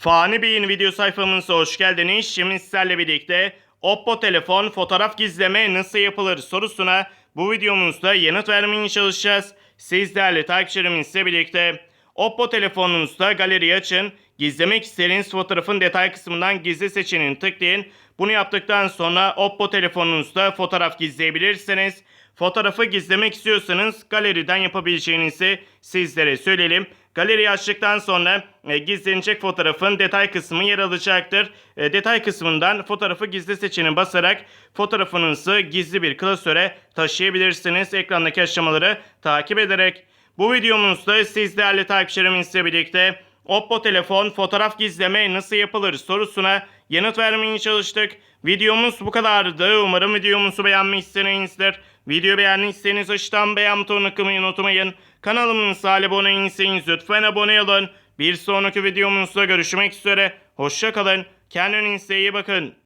Fani Bey'in video sayfamıza hoş geldiniz. Şimdi sizlerle birlikte Oppo telefon fotoğraf gizleme nasıl yapılır sorusuna bu videomuzda yanıt vermeye çalışacağız. Siz takipçilerimizle birlikte Oppo telefonunuzda galeri açın. Gizlemek istediğiniz fotoğrafın detay kısmından gizli seçeneğini tıklayın. Bunu yaptıktan sonra Oppo telefonunuzda fotoğraf gizleyebilirsiniz. Fotoğrafı gizlemek istiyorsanız galeriden yapabileceğinizi sizlere söyleyelim. Galeriyi açtıktan sonra e, gizlenecek fotoğrafın detay kısmı yer alacaktır. E, detay kısmından fotoğrafı gizli seçeneğine basarak fotoğrafınızı gizli bir klasöre taşıyabilirsiniz. Ekrandaki aşamaları takip ederek. Bu videomuzda siz değerli takipçilerimizle birlikte Oppo telefon fotoğraf gizleme nasıl yapılır sorusuna yanıt vermeye çalıştık. Videomuz bu kadardı. Umarım videomuzu beğenmişsinizdir. Video beğendiyseniz aşağıdan beğen butonuna tıklamayı unutmayın. Kanalımıza abone değilseniz lütfen abone olun. Bir sonraki videomuzda görüşmek üzere. Hoşça kalın. Kendinize iyi bakın.